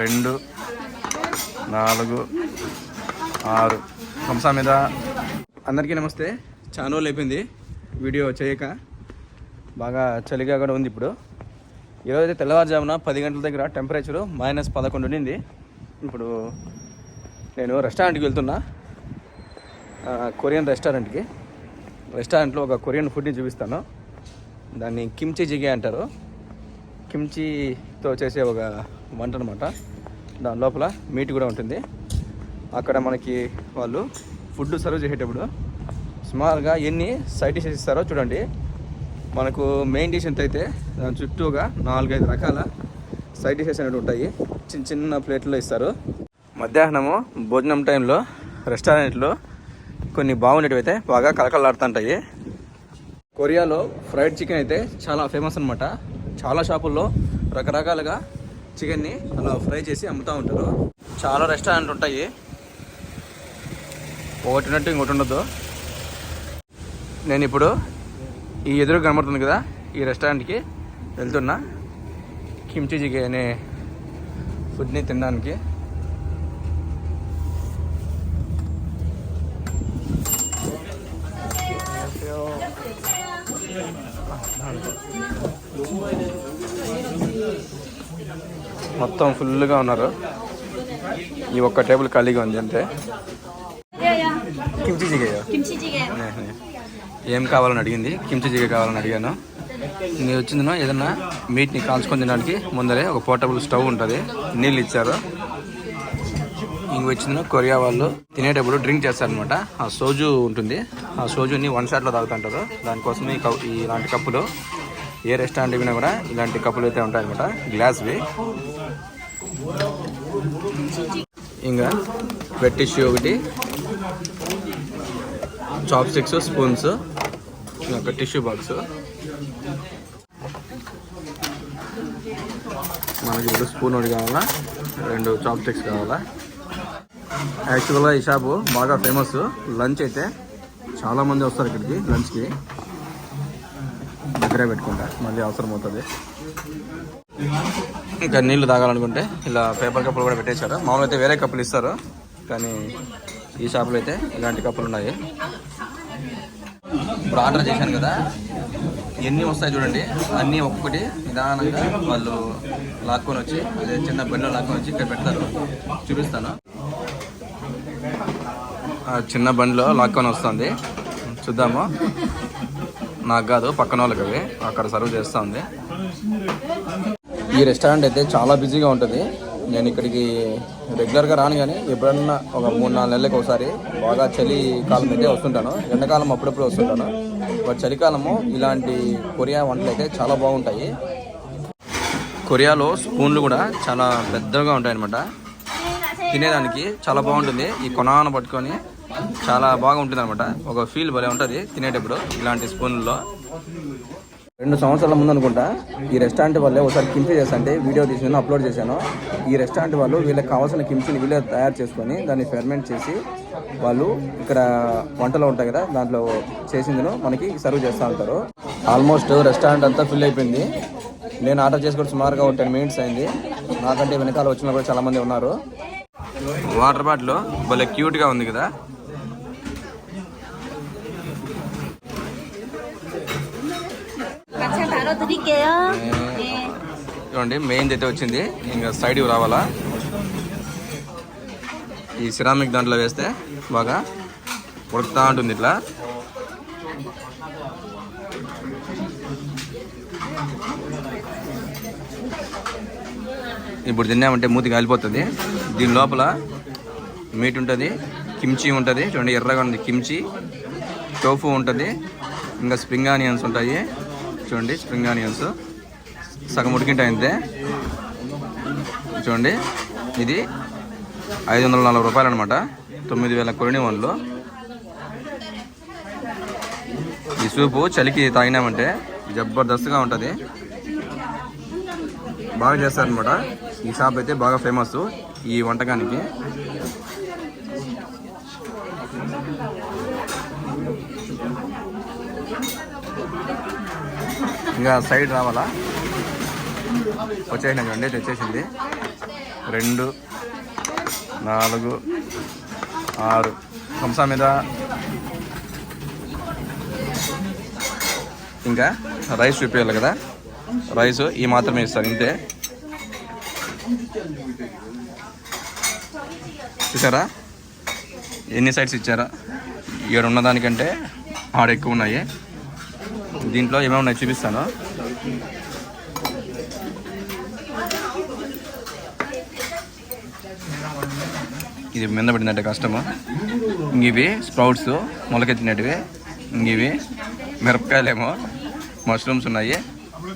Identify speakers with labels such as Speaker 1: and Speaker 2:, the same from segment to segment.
Speaker 1: రెండు నాలుగు ఆరు. హంసా మీద అందరికీ నమస్తే. చాలా రోజులు అయిపోయింది. వీడియో చేయక. బాగా చలిగా కూడా ఉంది ఇప్పుడు. ఈరోజైతే తెల్లవారుజామున పది గంటల దగ్గర టెంపరేచరు మైనస్ పదకొండు ఉండింది. ఇప్పుడు నేను రెస్టారెంట్కి వెళ్తున్నా. కొరియన్ రెస్టారెంట్కి. రెస్టారెంట్లో ఒక కొరియన్ ఫుడ్ని చూపిస్తాను. దాన్ని కిమ్చి జిగే అంటారు. కిమ్చితో చేసే ఒక వంట అనమాట దాని లోపల మీట్ కూడా ఉంటుంది. అక్కడ మనకి వాళ్ళు ఫుడ్ సర్వ్ చేసేటప్పుడు సుమారుగా ఎన్ని సైడ్ డిషెస్ ఇస్తారో చూడండి. మనకు మెయిన్ డిష్ ఎంత అయితే దాని చుట్టూగా నాలుగైదు రకాల సైడ్ డిషెస్ అనేవి ఉంటాయి. చిన్న చిన్న ప్లేట్లో ఇస్తారు. మధ్యాహ్నము భోజనం టైంలో రెస్టారెంట్లో కొన్ని బాగుండేటివి అయితే బాగా కలకలాడుతుంటాయి కొరియాలో ఫ్రైడ్ చికెన్ అయితే చాలా ఫేమస్ అనమాట చాలా షాపుల్లో రకరకాలుగా చికెన్ని అలా ఫ్రై చేసి అమ్ముతూ ఉంటారు. చాలా రెస్టారెంట్లు ఉంటాయి. ఒకటి ఉన్నట్టు ఇంకోటి ఉండదు. నేను ఇప్పుడు ఈ ఎదురు కనబడుతుంది కదా ఈ రెస్టారెంట్కి వెళ్తున్నా. కిమ్చి చికెన్ అనే ఫుడ్ని తినడానికి. మొత్తం ఫుల్గా ఉన్నారు. ఈ ఒక్క టేబుల్ ఖాళీగా ఉంది అంతే. కిమ్చి జిగయ్యా ఏం కావాలని అడిగింది? కిమ్చి జిగ కావాలని అడిగాను. నేను వచ్చిందినో ఏదన్నా మీట్ని కాల్చుకొని తినడానికి ముందరే ఒక పోర్టబుల్ స్టవ్ ఉంటుంది. నీళ్ళు ఇచ్చారు. ఇంక వచ్చిందినో కొరియా వాళ్ళు తినేటప్పుడు డ్రింక్ చేస్తారనమాట ఆ సోజు ఉంటుంది. ఆ సోజుని వన్ షాట్లో తాగుతుంటారు. దానికోసమే ఇలాంటి కప్పులు ఏ రెస్టారెంట్ పోయినా కూడా ఇలాంటి కప్పులు అయితే ఉంటాయన్నమాట. గ్లాస్వి. ఇంకా వెట్ టిష్యూ ఒకటి. Chopsticks spoons. ఒక టిష్యూ బాక్స్. మనకి ఇప్పుడు స్పూన్ ఒకటి కావాలా? రెండు చాప్ స్టిక్స్ కావాలా? యాక్చువల్గా ఈ షాపు బాగా ఫేమస్. లంచ్ అయితే చాలా మంది వస్తారు ఇక్కడికి లంచ్కి. దగ్గరే పెట్టుకుంటా మళ్ళీ అవసరం అవుతుంది. ఇంకా నీళ్ళు తాగాలనుకుంటే ఇలా పేపర్ కప్పులు కూడా పెట్టేశారు. మామూలు అయితే వేరే కప్పులు ఇస్తారు కానీ ఈ షాప్లో అయితే ఇలాంటి కప్పులు ఉన్నాయి. ఇప్పుడు ఆర్డర్ చేశాను కదా ఎన్ని వస్తాయి చూడండి. అన్నీ ఒక్కొక్కటి నిదానంగా వాళ్ళు లాక్కొని వచ్చి అదే చిన్న బండిలో లాక్కొని వచ్చి ఇక్కడ పెడతారు. చూపిస్తాను. ఆ చిన్న బండిలో లాక్కొని వస్తుంది. చూద్దాము. నాకు కాదు పక్కన వాళ్ళకి అవి. అక్కడ సర్వ్ చేస్తూ ఉంది ఈ రెస్టారెంట్ అయితే చాలా బిజీగా ఉంటుంది. నేను ఇక్కడికి రెగ్యులర్గా రాను కానీ ఎప్పుడన్నా ఒక మూడు నాలుగు నెలలకు ఒకసారి బాగా చలికాలం అయితే వస్తుంటాను. ఎండాకాలం అప్పుడప్పుడు వస్తుంటాను. బట్ చలికాలము ఇలాంటి కొరియా వంటలు అయితే చాలా బాగుంటాయి. కొరియాలో స్పూన్లు కూడా చాలా పెద్దగా ఉంటాయన్నమాట. తినేదానికి చాలా బాగుంటుంది. ఈ కొనాన పట్టుకొని చాలా బాగా ఉంటుంది అనమాట ఒక ఫీల్ భలే ఉంటుంది తినేటప్పుడు ఇలాంటి స్పూన్లలో. రెండు సంవత్సరాల ముందు అనుకుంటా ఈ రెస్టారెంట్ వాళ్ళే ఒకసారి కిమ్చి చేస్తుంటే వీడియో తీసి అప్లోడ్ చేశాను. ఈ రెస్టారెంట్ వాళ్ళు వీళ్ళకి కావాల్సిన కిమ్చిని వీళ్ళే తయారు చేసుకొని దాన్ని ఫెర్మెంట్ చేసి వాళ్ళు ఇక్కడ వంటలు ఉంటాయి కదా దాంట్లో చేసిందిను మనకి సర్వ్ చేస్తూ ఉంటారు. ఆల్మోస్ట్ రెస్టారెంట్ అంతా ఫిల్ అయిపోయింది. నేను ఆర్డర్ చేసుకుంటే సుమారుగా ఒక టెన్ మినిట్స్ అయింది. నాకంటే వెనకాల వచ్చిన కూడా చాలా మంది ఉన్నారు. వాటర్ బాటిల్ భలే క్యూట్గా ఉంది కదా.
Speaker 2: 드릴게요. 네.
Speaker 1: చూడండి మెయిన్ అయితే వచ్చింది ఇంకా సైడ్ రావాలా ఈ సిరామిక్ దాంట్లో వేస్తే బాగా ఉడుకుతా ఉంటుంది ఇట్లా ఇప్పుడు తిన్నామంటే మూతి కాలిపోతుంది దీని లోపల మీట్ ఉంటుంది కిమ్చి ఉంటుంది చూడండి ఎర్రగా ఉంది కిమ్చి టోఫు ఉంటుంది ఇంకా స్ప్రింగ్ ఆనియన్స్ ఉంటాయి చూడండి స్ప్రింగ్ ఆనియన్స్ సగం ఉడికింటాయి అంతే చూడండి ఇది ఐదు వందల నలభై రూపాయలు అనమాట తొమ్మిది వేల కొరిని వన్లో. ఈ సూపు చలికి తాగినామంటే జబర్దస్త్గా ఉంటుంది. బాగా చేస్తారనమాట. ఈ షాప్ అయితే బాగా ఫేమస్ ఈ వంటకానికి. ఇంకా సైడ్ రావాలా? వచ్చేసిన చూడండి తెచ్చేసింది. రెండు నాలుగు ఆరు. కంసా మీద. ఇంకా రైస్ చూపించాలి కదా? రైస్ ఈ మాత్రమే ఇస్తారు ఇంతే. చూసారా? ఎన్ని సైడ్స్ ఇచ్చారా? ఇక్కడ ఉన్నదానికంటే ఆడ ఎక్కువ ఉన్నాయి దీంట్లో ఏమేమి ఉన్నాయి చూపిస్తాను. ఇది మింద పడిందంటే కష్టము. ఇవి స్ప్రౌట్స్ మొలకెత్తినట్టువి ఇవి మిరపకాయలేమో మష్రూమ్స్ ఉన్నాయి.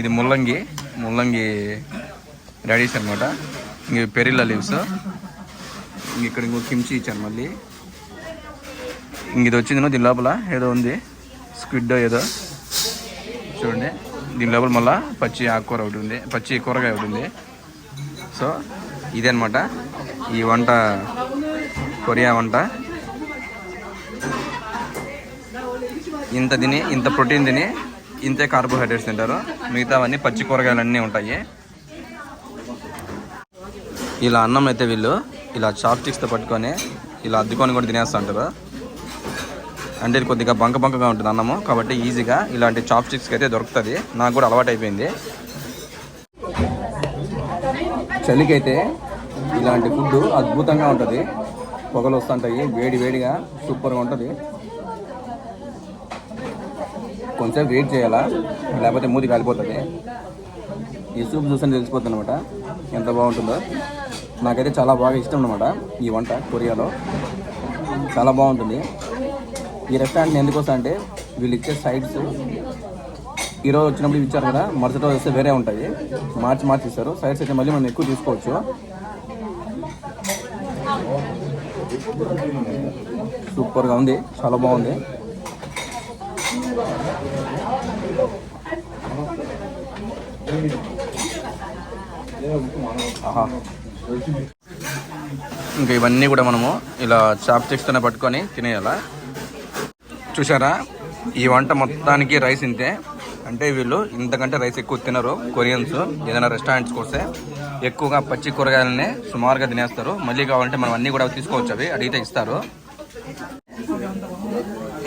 Speaker 1: ఇది ముల్లంగి ముల్లంగి రెడీస్ అనమాట ఇంక ఇవి పెరిల్ల లీవ్స్. ఇక్కడ ఇంకో కిమ్చి ఇచ్చాను మళ్ళీ. ఇంక ఇది వచ్చింది దీని లోపల ఏదో ఉంది. స్క్విడ్ ఏదో. చూడండి దీని లోపల మళ్ళీ పచ్చి ఆకుకూర ఒకటి ఉంది పచ్చి కూరగాయ ఒకటి ఉంది సో ఇదే ఈ వంట కొరియా వంట. ఇంత తిని ఇంత ప్రోటీన్ తిని ఇంతే కార్బోహైడ్రేట్స్ తింటారు. మిగతావన్నీ పచ్చి కూరగాయలు అన్నీ ఉంటాయి. ఇలా అన్నం అయితే వీళ్ళు ఇలా చాప్ స్టిక్స్తో పట్టుకొని ఇలా అద్దుకొని కూడా తినేస్తూ ఉంటారు. అంటే ఇది కొద్దిగా బంక బంకగా ఉంటుంది అన్నము. కాబట్టి ఈజీగా ఇలాంటి చాప్ స్టిక్స్కి అయితే దొరుకుతుంది. నాకు కూడా అలవాటు అయిపోయింది చలికైతే ఇలాంటి ఫుడ్ అద్భుతంగా ఉంటుంది. పొగలు వస్తుంటాయి వేడి వేడిగా సూపర్గా ఉంటుంది. కొంచెం వెయిట్ చేయాలా? లేకపోతే మూతి కాలిపోతుంది. ఈ సూప్ చూసని తెలిసిపోతుంది అనమాట ఎంత బాగుంటుందో. నాకైతే చాలా బాగా ఇష్టం అనమాట ఈ వంట కొరియాలో. చాలా బాగుంటుంది. ఈ రెస్టారెంట్ ఎందుకు అంటే వీళ్ళు ఇచ్చే సైడ్స్ ఈరోజు వచ్చినప్పుడు ఇచ్చారు కదా మరుసటి రోజు వస్తే వేరే ఉంటాయి. మార్చి మార్చి ఇస్తారు. సైడ్స్ అయితే మళ్ళీ మనం ఎక్కువ తీసుకోవచ్చు. సూపర్గా ఉంది. చాలా బాగుంది. ఇంకా ఇవన్నీ కూడా మనము ఇలా చాప్ స్టిక్స్తోనే పట్టుకొని తినేయాలా? చూసారా ఈ వంట మొత్తానికి రైస్ ఇంతే. అంటే వీళ్ళు ఇంతకంటే రైస్ ఎక్కువ తినరు. కొరియన్స్ ఏదైనా రెస్టారెంట్స్కి వస్తే ఎక్కువగా పచ్చి కూరగాయలనే సుమారుగా తినేస్తారు. మళ్ళీ కావాలంటే మనం అన్నీ కూడా తీసుకోవచ్చు. అవి అడిగితే ఇస్తారు.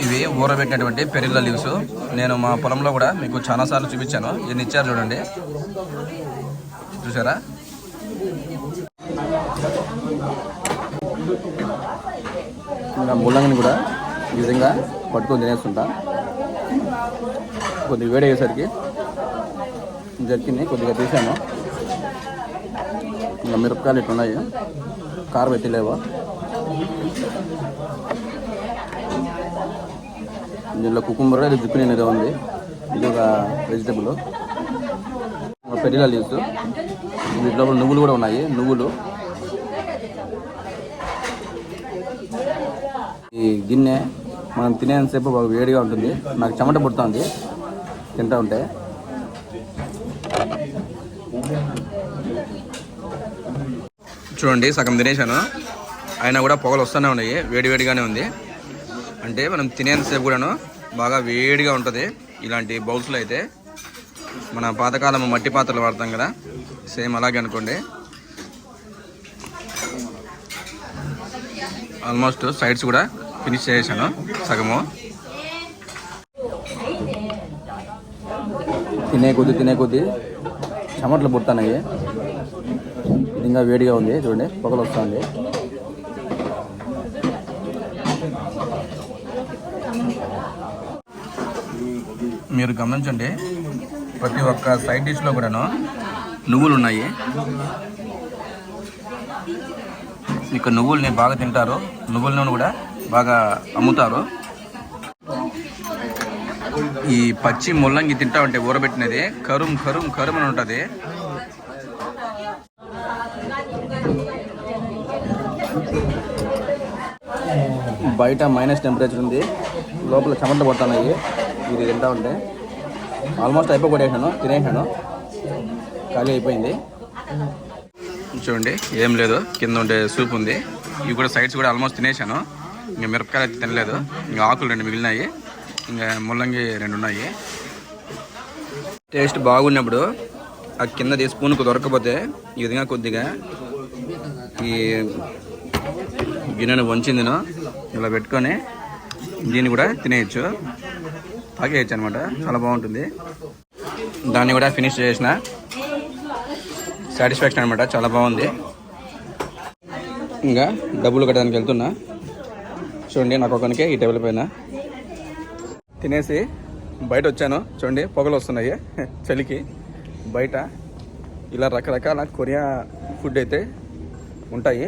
Speaker 1: ఇవి ఊరబెట్టినటువంటి పెరిల్ల లీవ్స్. నేను మా పొలంలో కూడా మీకు చాలాసార్లు చూపించాను. ఎన్ని ఇచ్చారు చూడండి. చూసారా ఇంకా ముల్లంగిని కూడా ఈ విధంగా పట్టుకొని తినేస్తుంటా. కొద్దిగా వేడి అయ్యేసరికి జర్కిని కొద్దిగా తీసాను. ఇంకా మిరపకాయలు ఇట్లా ఉన్నాయి కారం ఎత్తిలేవు దీనిలో కుకుంబర్ ఇది జుక్కిని ఏదో ఉంది. ఇది ఒక వెజిటబుల్ పెరిగా లీవ్స్ వీటిలో లోపల నువ్వులు కూడా ఉన్నాయి. నువ్వులు. ఈ గిన్నె మనం తినేంతసేపు బాగా వేడిగా ఉంటుంది. నాకు చెమట పుడుతుంది. తింటూ ఉంటే. చూడండి సగం తినేసాను అయినా కూడా పొగలు వస్తూనే ఉన్నాయి. వేడి వేడిగానే ఉంది. అంటే మనం తినేంతసేపు కూడాను బాగా వేడిగా ఉంటుంది. ఇలాంటి బౌల్స్లో అయితే మన పాతకాలం మట్టి పాత్రలు వాడతాం కదా. సేమ్ అలాగే అనుకోండి. ఆల్మోస్ట్ సైడ్స్ కూడా ఫినిష్ చేసాను సగము. తినే కొద్ది తినే కొద్ది. చెమటలు పుడుతున్నాయి. ఇది ఇంకా వేడిగా ఉంది చూడండి. పొగలు వస్తుంది. మీరు గమనించండి ప్రతి ఒక్క సైడ్ డిష్లో కూడాను నువ్వులు ఉన్నాయి. ఇక నువ్వుల్ని బాగా తింటారు. నువ్వుల నూనె కూడా బాగా అమ్ముతారు. ఈ పచ్చి ముల్లంగి తింటా ఉంటే ఊరబెట్టినది. కరుం కరుం కరుం అని ఉంటుంది. బయట మైనస్ టెంపరేచర్ ఉంది. లోపల చెమటలు పడుతున్నాయి. ఇది తింటా ఉంటే. ఆల్మోస్ట్ అయిపోగొట్టేసాను తినేసాను ఖాళీ అయిపోయింది. చూడండి ఏం లేదు. కింద ఉండే సూప్ ఉంది. ఇవి కూడా సైడ్స్ కూడా ఆల్మోస్ట్ తినేసాను. ఇంకా మిరపకాయలు అయితే తినలేదు. ఇంకా ఆకులు రెండు మిగిలినాయి. ఇంకా ముల్లంగి రెండు ఉన్నాయి. టేస్ట్ బాగున్నప్పుడు ఆ కిందది స్పూన్కు దొరకకపోతే ఈ విధంగా కొద్దిగా ఈ గిన్నెను వంచిందిను. ఇలా పెట్టుకొని దీన్ని కూడా తినేయచ్చు. తాగేయచ్చు అనమాట చాలా బాగుంటుంది. దాన్ని కూడా ఫినిష్ చేసిన సాటిస్ఫాక్షన్ అనమాట చాలా బాగుంది. ఇంకా డబ్బులు కట్టడానికి వెళ్తున్నా. చూడండి నాకు ఒకరికి ఈ టేబుల్ పైన. తినేసి బయట వచ్చాను. చూడండి పొగలు వస్తున్నాయి. చలికి. బయట ఇలా రకరకాల కొరియా ఫుడ్ అయితే ఉంటాయి.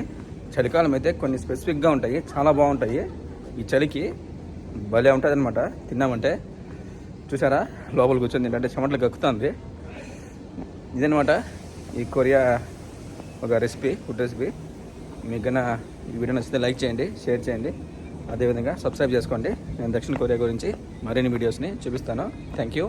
Speaker 1: చలికాలం అయితే కొన్ని స్పెసిఫిక్గా ఉంటాయి. చాలా బాగుంటాయి. ఈ చలికి భలే ఉంటుంది అనమాట తిన్నామంటే. చూసారా? లోపల కూర్చొని ఏంటంటే చెమటలు గక్కుతుంది. ఇదనమాట ఈ కొరియా ఒక రెసిపీ ఫుడ్ రెసిపీ. మీకు కన్నా ఈ వీడియో నచ్చితే లైక్ చేయండి షేర్ చేయండి. అదేవిధంగా సబ్స్క్రైబ్ చేసుకోండి. నేను దక్షిణ కొరియా గురించి మరిన్ని వీడియోస్ని చూపిస్తాను. Thank you